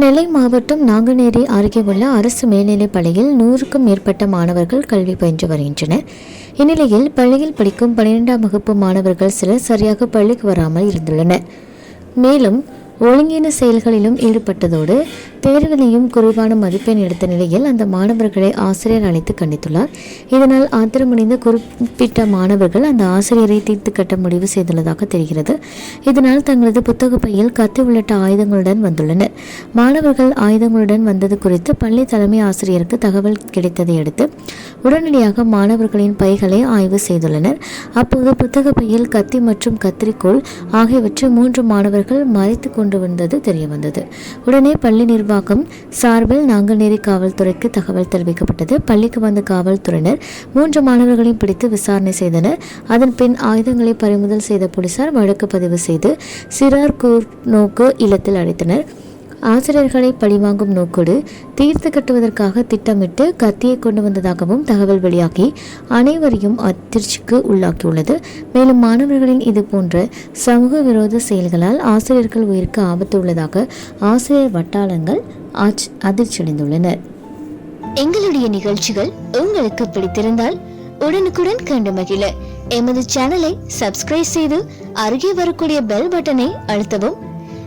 நெல்லை மாவட்டம் நாங்குநேரி அருகே உள்ள அரசு மேல்நிலைப் பள்ளியில் நூறுக்கும் மேற்பட்ட மாணவர்கள் கல்வி பயின்று வருகின்றனர். இந்நிலையில் பள்ளியில் படிக்கும் பன்னிரெண்டாம் வகுப்பு மாணவர்கள் சிலர் சரியாக பள்ளிக்கு வராமல் இருந்துள்ளனர். மேலும் ஒழுங்கீன செயல்களிலும் ஈடுபட்டதோடு தேர்விலையும் குறைவான மதிப்பெண் எடுத்த நிலையில் அந்த மாணவர்களை ஆசிரியர் அழைத்து கண்டித்துள்ளார். இதனால் ஆத்திரமடைந்த குறிப்பிட்ட மாணவர்கள் அந்த ஆசிரியரை தீர்த்து கட்ட முடிவு செய்துள்ளதாக தெரிகிறது. இதனால் தங்களது புத்தக பையில் கத்தி உள்ளிட்ட ஆயுதங்களுடன் வந்துள்ளனர். மாணவர்கள் ஆயுதங்களுடன் வந்தது குறித்து பள்ளி தலைமை ஆசிரியருக்கு தகவல் கிடைத்ததை அடுத்து உடனடியாக மாணவர்களின் பைகளை ஆய்வு செய்துள்ளனர். அப்போது புத்தக பையில் கத்தி மற்றும் கத்திரிக்கோள் ஆகியவற்றை மூன்று மாணவர்கள் மறைத்து கொண்டு வந்தது தெரியவந்தது. உடனே பள்ளி நிர்வாகம் சார்பில் நாங்குநேரி காவல்துறைக்கு தகவல் தெரிவிக்கப்பட்டது. பள்ளிக்கு வந்த காவல்துறையினர் மூன்று மாணவர்களையும் பிடித்து விசாரணை செய்தனர். அதன் பின் ஆயுதங்களை பறிமுதல் செய்த போலீசார் வழக்கு பதிவு செய்து சிறார் கூர் நோக்கு இல்லத்தில் அடைத்தனர். ஆசிரியர்களை பழிவாங்கும் நோக்கோடு தீர்த்து கட்டுவதற்காக திட்டமிட்டு கத்தியை கொண்டு வந்ததாகவும் தகவல் வெளியாகி அனைவரையும் அதிர்ச்சிக்கு உள்ளாக்கியுள்ளது. மேலும் மாணவர்களின் இது போன்ற சமூக விரோத செயல்களால் ஆசிரியர்கள் உயிருக்கு ஆபத்து உள்ளதாக ஆசிரியர் வட்டாரங்கள் அதிர்ச்சியடைந்துள்ளனர். எங்களுடைய நிகழ்ச்சிகள் உங்களுக்கு பிடித்திருந்தால் உடனுக்குடன் கண்டு மகிழ. எமது சேனலை சப்ஸ்கிரைப் செய்து அருகே வரக்கூடிய பெல் பட்டனை அழுத்தவும்